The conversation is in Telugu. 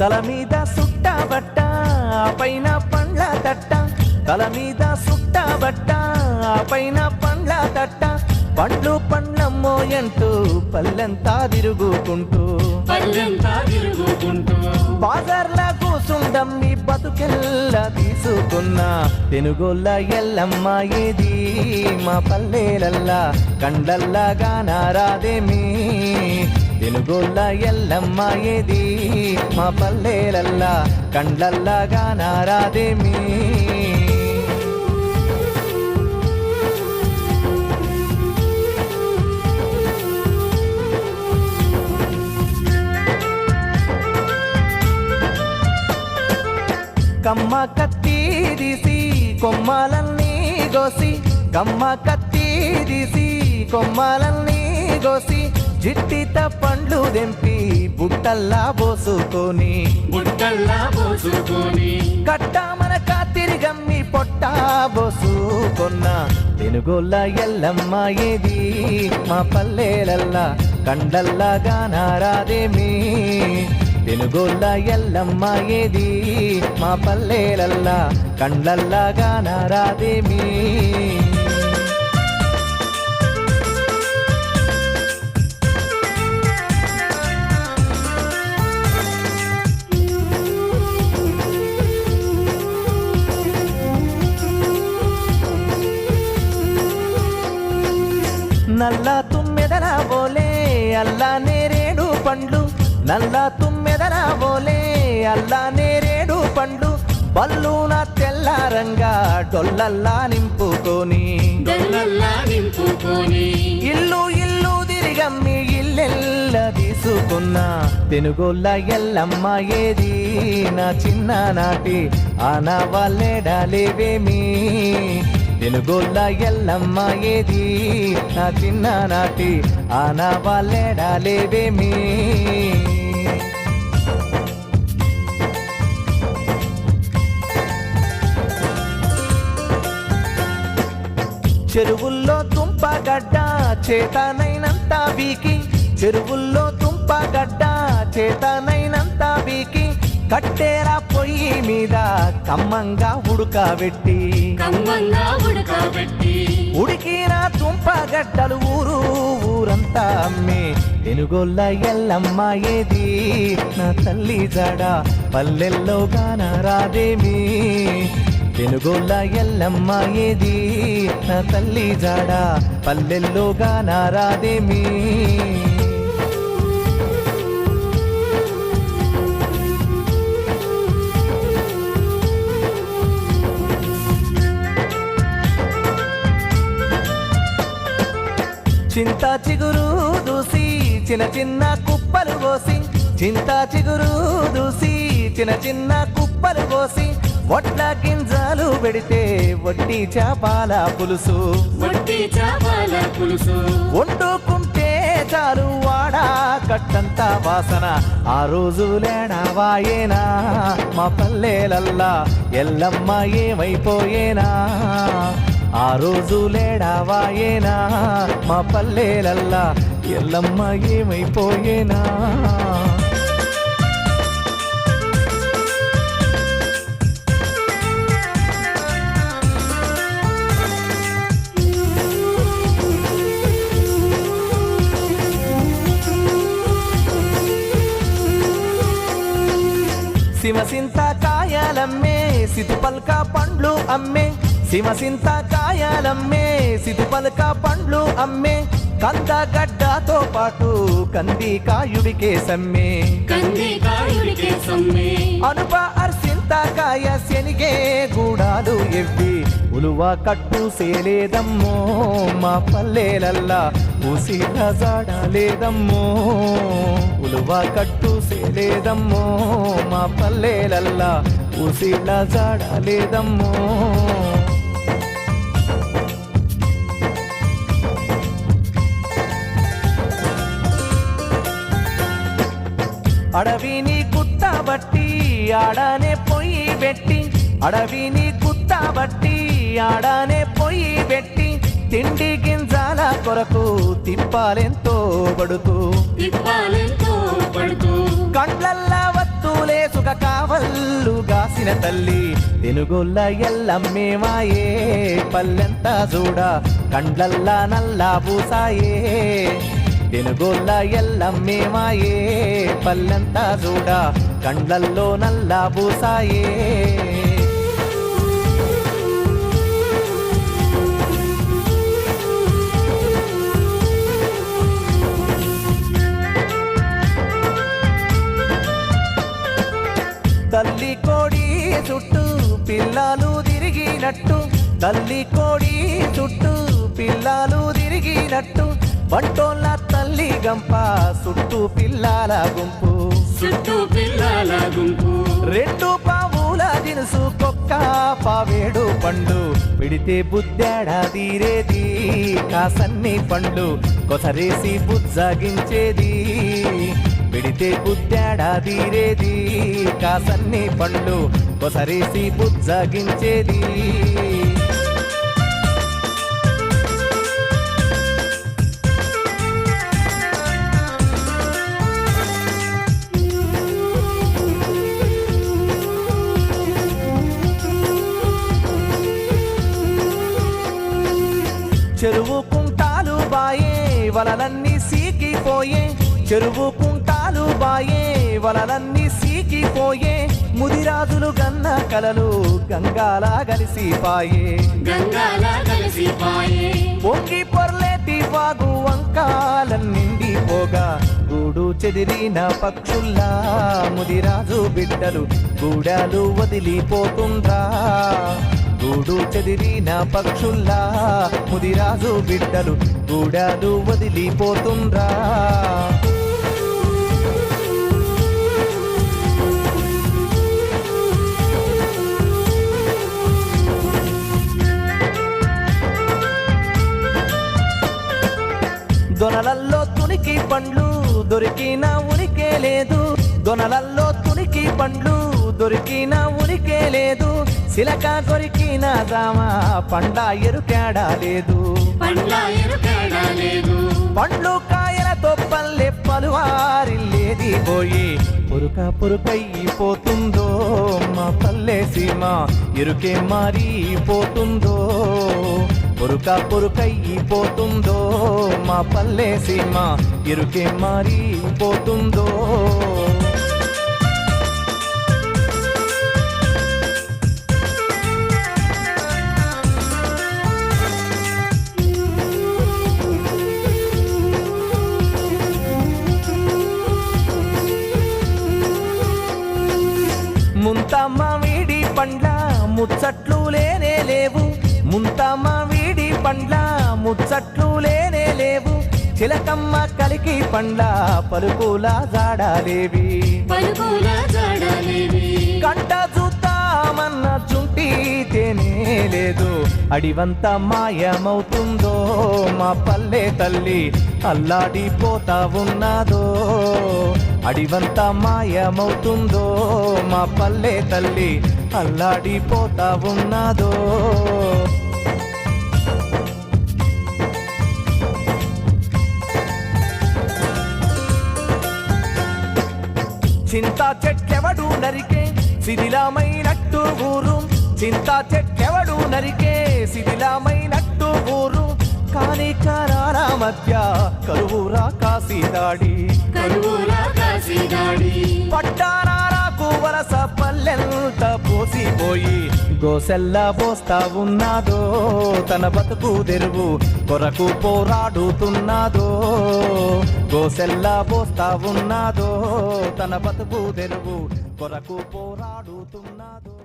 తల మీద సుట్టబట్ట ఆ పైన పండ్ల తట్ట. తల మీద సుట్టబట్ట ఆ పైన పండ్ల తట్ట. పండ్లు పండ్లమ్మో అంటూ పల్లెంతా తిరుగుకుంటూ. పల్లెంతా తిరుగుకుంటూ. బాజార్లా కూసుండమ్మి బతుకెల్లా తీసుకున్నా. తెనుగోళ్ళ ఎల్లమ్మ ఏది? మా పల్లెలల్లా కండల్లా గానారాదేమి తెనుగోళ్ళ ఎల్లమ్మ ఏది? మా పల్లెలల్లా కండ్లల్లాగా నారాదేమీ కమ్మ కత్తి తీసి కొమ్మాలన్నీ గోసి కమ్మ కత్తి తీసి కొమ్మాలన్నీ గోసి జిట్టిత పండ్లు దెంపి బుట్టల్లా పోసుకొని బుట్టల్లా పోసుకొని కట్ట మన తిరిగమ్మి పొట్ట బోసుకొన్న. తెనుగోళ్ళ ఎల్లమ్మ ఏది? మా పల్లెలల్లా కండల్లా గానారాదేమి తెనుగోళ్ళ ఎల్లమ్మ ఏది? మా పల్లెలల్లా కండల్లా గానారాదేమి అల్లా నేరేడు పండ్లు నల్ల తుమ్మెదల బోలే అల్లా నేరేడు పండ్లు బల్లున తెల్లారంగా డొల్లల్లా నింపుకొని. దొల్లల్లా నింపుకొని. ఇల్లు ఇల్లు తిరిగమ్మి ఇల్లెల్ల తీసుకున్న. తెనుగోళ్ళ ఎల్లమ్మ ఏది? నా చిన్ననాటి ఆనా వాళ్ళేడాలేవేమి ఎల్లమ్మ ఏది? నా చిన్ననాటి ఆనా వాళ్ళేడాలేవేమి చెరువుల్లో తుంపగడ్డ చేతనైనంత వీకి. చెరువుల్లో తుంపగడ్డ చేతనైనంత వీకి. కట్టేరా పొయ్యి మీద కమ్మంగా ఉడకబెట్టి కమ్మంగా ఉడకబెట్టి ఉడికిన తుంపగడ్డలు ఊరు ఊరంతా అమ్మి. ఎనుగొల్ల ఎల్లమ్మ ఏది? నా తల్లి జడ పల్లెల్లో గాన రాదేమి. తెనుగోళ్ళ ఎల్లమ్మ ఏది? నా తల్లి జాడ పల్లెల్లో గాన రాదేమి. చింత చిగురు దూసి చిన్న చిన్న కుప్పలు కోసి. చింత చిగురు దూసి చిన్న చిన్న కుప్పలు కోసి. వడ్ల గింజలు పెడితే వడ్డీ చేపల పులుసు. వట్టి చేపల పులుసు. వండుకుంటే చాలు వాడా కట్టంత వాసన. ఆ రోజు లేడవాయేనా మా పల్లెలల్లా ఎల్లమ్మ ఏమైపోయేనా? ఆ రోజు లేడవాయేనా మా పల్లెలల్లా ఎల్లమ్మ ఏమైపోయేనా? సిమసింత కాయాలమ్మే సితుపల్క పండ్లు అమ్మే. సిమసింత కాయాలమ్మే సితుపల్క పండ్లు అమ్మే కంద గడ్డతో పాటు కంది కాయుడికే సమ్మే అనుప అర్సింత కాయ శనిగే గూడాలు ఎవ్వి ఉలువ కట్టు సేలేదమ్మో మా పల్లెలల్లా ఊసిన జాడలేదమ్మో ఉలువ కట్టు సేలేదమ్మో మా పల్లెలల్లా ఊసిన జాడలేదమ్మో అడవిని కుట్టబట్టి ఆడనే పొయ్యి పెట్టి అడవిని కుట్టబట్టి ఆడనే పొయ్యి పెట్టి తిండి గింజాల కొరకు తిప్పాలెంతో పడుతూ. తిప్పాలెంతో పడుతూ. కండ్లల్లా వత్తులేసు గాసిన తల్లి తెనుగొల్ల ఎల్లమ్మే మాయే పల్లెంతా చూడ కండ్లల్లా నల్లా పూసాయే. తెనుగొల్ల ఎల్లమ్మే మాయే పల్లెంతా చూడ కండ్లల్లో నల్లా పూసాయే. తల్లి కోడి చుట్టూ పిల్లలు తిరిగినట్టు తల్లి కోడి చుట్టూ పిల్లలు తిరిగినట్టు వంటోళ్ళ తల్లి గంప చుట్టూ పిల్లల గుంపు. చుట్టూ పిల్లల గుంపు. రెండు పావుల దినుసు కొక్క పావేడు పండు. పిడితే బుద్ధాడా తీరేది కాసన్ని పండు. కొసరేసి బుజ్జగించేది పిడితే బుద్ధాడా తీరేది కాసన్ని పండు. కొసరేసి బుజ్జగించేది. వలలన్నీ సీకిపోయే చెరువు కుంటాలు బాయే వలలన్నీ సీకిపోయే ముదిరాజులు గన్న కలలు గంగాలా కలిసిపాయే. గంగాల కలిసిపాయే. పొంగి పొర్లేటి వాగు వంకాలన్నిండిపోగా గూడు చెదిరిన పక్షుల్లా ముదిరాజు బిడ్డలు గూడాలు వదిలిపోతుండ్రా. గూడు చెదిరిన పక్షుల్లా ముదిరాజు బిడ్డలు గూడాలు వదిలిపోతుండ్రా. దొనలల్లో తునికి పండ్లు దొరికిన ఉనికే లేదు. దొనలల్లో తునికి పండ్లు దొరికిన ఉనికే లేదు. సిలక కొరికిన రామ పండ ఎరుకాడా లేదు. పండ్ల ఎరుకేడా లేదు. పండ్లు కాయలతో పల్లె పలువారిల్లేది పోయి. పురుక పురుకైపోతుందో మా పల్లె సీమ ఇరుకే మారిపోతుందో. పురుక పురుకైపోతుందో మా పల్లె సీమ ఇరుకే మారిపోతుందో. చిలకమ్మ కలికి పండ్ల పలుకుల జాడాలేవి. కంట చూద్దామన్న చుంటి తేనే లేదు. అడివంత మాయమవుతుందో మా పల్లె తల్లి అల్లాడిపోతా ఉన్నదో అడివంత మాయమవుతుందో మా పల్లె తల్లి అల్లాడిపోతా ఉన్నదో చింతా చెట్టెవడు నరికే శిథిలమైనట్టు ఊరు. చింతా చెట్టెవడు నరికే శిథిలమైనట్టు ఊరు. కాని కారాల మధ్య కరువురా కాశీదాడి కరువుల కాసిదాడి పట్టారాకు వలస మోసిపోయి గోసెల్లా పోస్తా ఉన్నాదో తన బతుకు తెరువు కొరకు పోరాడుతున్నాదో. గోసెల్లా పోస్తా ఉన్నాదో తన బతుకు తెరువు కొరకు పోరాడుతున్నాదో.